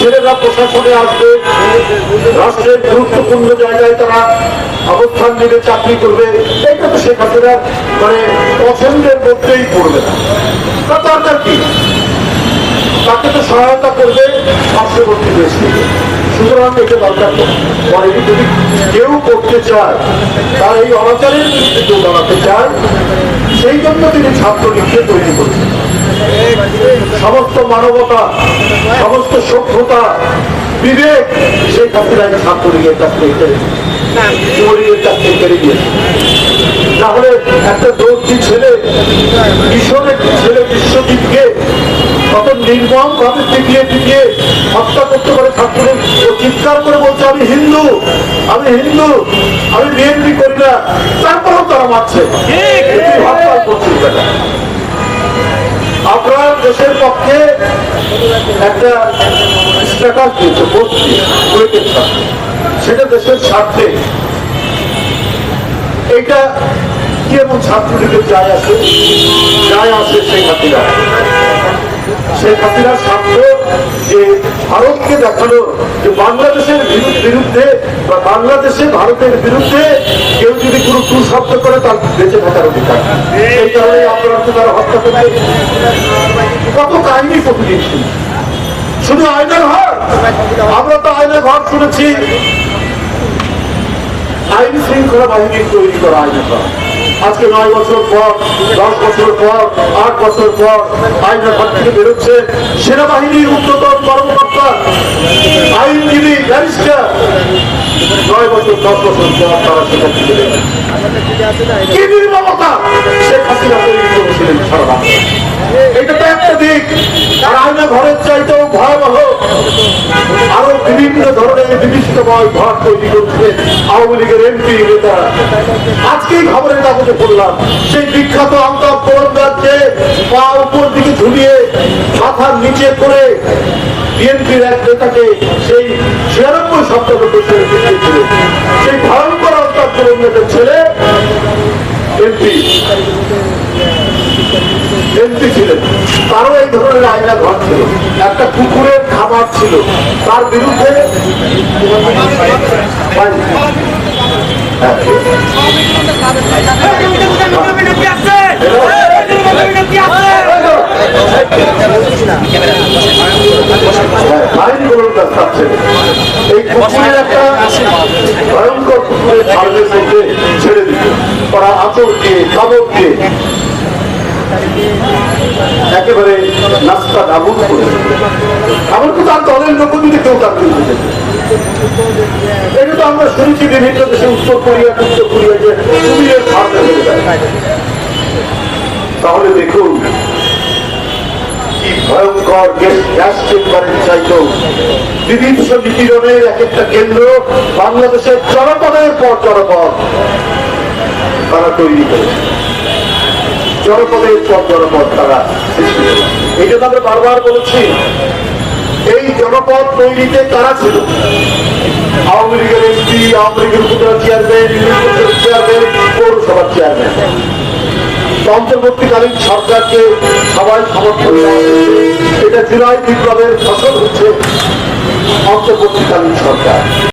ছেলেরা প্রশাসনে আসবে, রাষ্ট্রের গুরুত্বপূর্ণ জায়গায় তারা অবস্থান চাকরি করবে, এটা তো মানে পছন্দের মধ্যেই পড়বে না। দরকার কি? তাকে তো সহায়তা করবে পার্শ্ববর্তী দেশ সুতরাং এটা দরকার পরে যদি কেউ করতে চায়, তার এই অনাচারের বিরুদ্ধে দাঁড়াতে চায়, সেই জন্য তিনি ছাত্রলীগকে তৈরি করেছেন। সমস্ত মানবতা সমস্ত সভ্যতা বিবেক সেই হাসিনা ছাত্রলীগের কাছ থেকে কেড়ে যুবলীগের কাছ থেকে কেড়ে দিয়েছে। তাহলে একটা দৌড়টি ছেলে কিশোরের ছেলে বিশ্বজিৎকে কত নির্মম ভাবে পিটিয়ে পিটিয়ে হত্যা করতে পারে ছাত্রদের ও চিৎকার করে বলছে আমি হিন্দু আমি হিন্দু আমি বিএনপি করি না। তারপরেও তারা মারছে। এটি আপনার দেশের পক্ষে একটা স্ট্যাটাস দিয়েছে কুয়েতের সেটা দেশের স্বার্থে। এইটা কি এবং ছাত্রলীগের যায় আছে যায় আছে সেই হাতিরা সেই হাতিরা স্বার্থ যে ভারতকে দেখানো যে বাংলাদেশের বিরুদ্ধে বা বাংলাদেশে ভারতের বিরুদ্ধে কেউ যদি কোনো কুশব্দ করে, তার বেঁচে থাকার অধিকার। এই কারণে আপনারা তারা হত্যা করতে কত কাহিনী প্রতিদিন শুনি। শুধু আয়নার ঘর আমরা তো আয়নার ঘর শুনেছি। আইন শৃঙ্খলা বাহিনী তৈরি করা আইনের ঘর আজকে নয় বছর পর, দশ বছর পর, আট বছর পর আইনের ঘর থেকে বেরোচ্ছে সেনাবাহিনীর উচ্চতর কর্মকর্তা, আইনজীবী, ব্যারিস্টার। নয় বছর, দশ বছর পর তারা সেখান থেকে বেরোচ্ছে। কি নির্মমতা? শেখ হাসিনা তৈরি করেছিলেন সারা বাংলায়। এটা তো একটা দিক আর আয়না ঘরের চাইতেও ভয়াবহ আরও বিভিন্ন ধরনের বিভীষিতময় ঘর তৈরি করছে আওয়ামী লীগের এমপি নেতারা। আজকেই খবরের কাগজে পড়লাম, সেই বিখ্যাত আন্তঃকরণ রাজ্যে পা উপর দিকে ঝুলিয়ে মাথার নিচে করে বিএনপির এক নেতাকে সেই ছিয়ানব্বই সপ্তাহ সেই ভয়ঙ্কর অন্তঃকরণ ছেলে এমপি এমপি ছিলেন তারও এই ধরনের আয়না ঘর ছিল। একটা কুকুরের খাবার ছিল। তার বিরুদ্ধে ছেড়ে দিত ওরা কামড় দিয়ে একেবারে নাস্তা ডাবুল করে। এমনকি তার দলের লোক যদি কেউ তার এটা তো আমরা শুনেছি বিভিন্ন দেশে উত্তর কোরিয়া উত্তর কোরিয়া যে হয়ে যায়। তাহলে দেখুন, কি ভয়ঙ্কর গ্যাস চেম্বারের চাইতো বিভিন্ন নিপীড়নের এক একটা কেন্দ্র বাংলাদেশের জনপদের পর জনপদ তারা তৈরি করেছে। জনপদের পর জনপদ তারা এটা তো আমরা বারবার বলেছি। এই জনপদ তৈরিতে তারা ছিল। আওয়ামী লীগের এমপি, আওয়ামী লীগের উপজেলা চেয়ারম্যান চেয়ারম্যান পৌরসভার চেয়ারম্যান অন্তর্বর্তীকালীন সরকারকে সবাই সমর্থন এটা জুলাই বিপ্লবের ফসল হচ্ছে অন্তর্বর্তীকালীন সরকার।